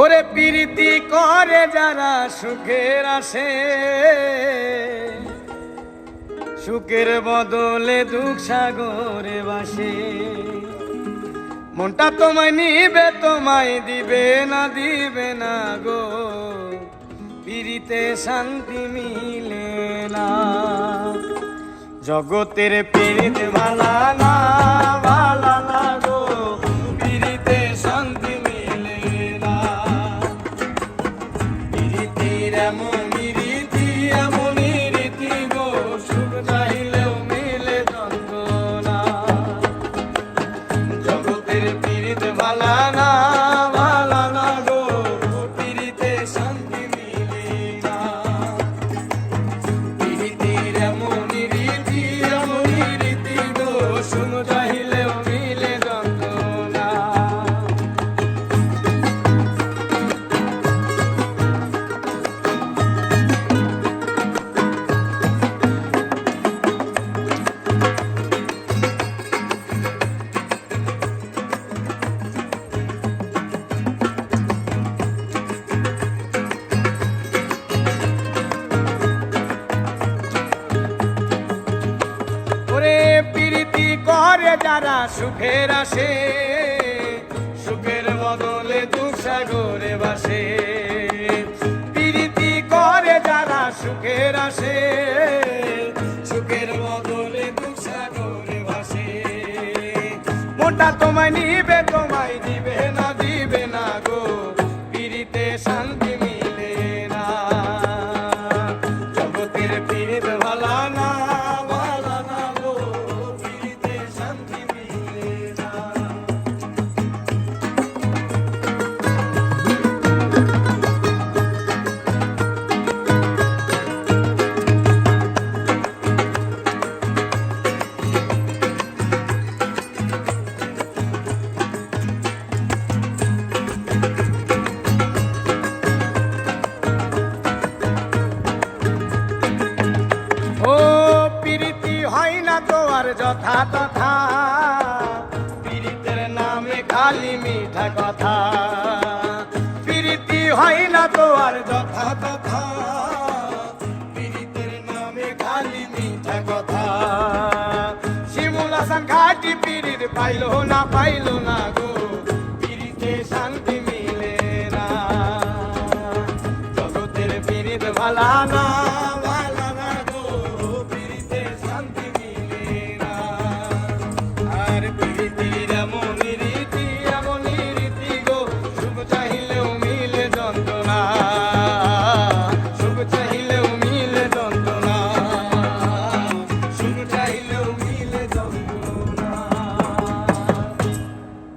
ওরে প্রীতি করে যারা সুখের আসে, সুখের বদলে দুঃখ সাগরে বাসে মনটা তোমায় নিবে, তোমায় দিবে না দিবে না গো। পিড়িতে শান্তি মিলে না। জগতের পীড়িত ভালা না পীড়িত যারা সুখের আসে, সুখের বদলে দুঃসাগরে বাসে। প্রীতি করে যারা সুখের আসে, সুখের বদলে দুঃসাগরে বাসে। মোটা তোমায় নিবে আর যথা তথা। পীড়িতের নামে খালি মিঠা কথা। প্রীতি হয় না তো আর যথা তথা। পীড়িতের নামে খালি মিঠা কথা। শিমুল হাসান ঘাটি পাইলো না পাইলো না গো। পীড়িতে শান্তি মিলে না। জগতের পীড়িত ভালা না। gotta be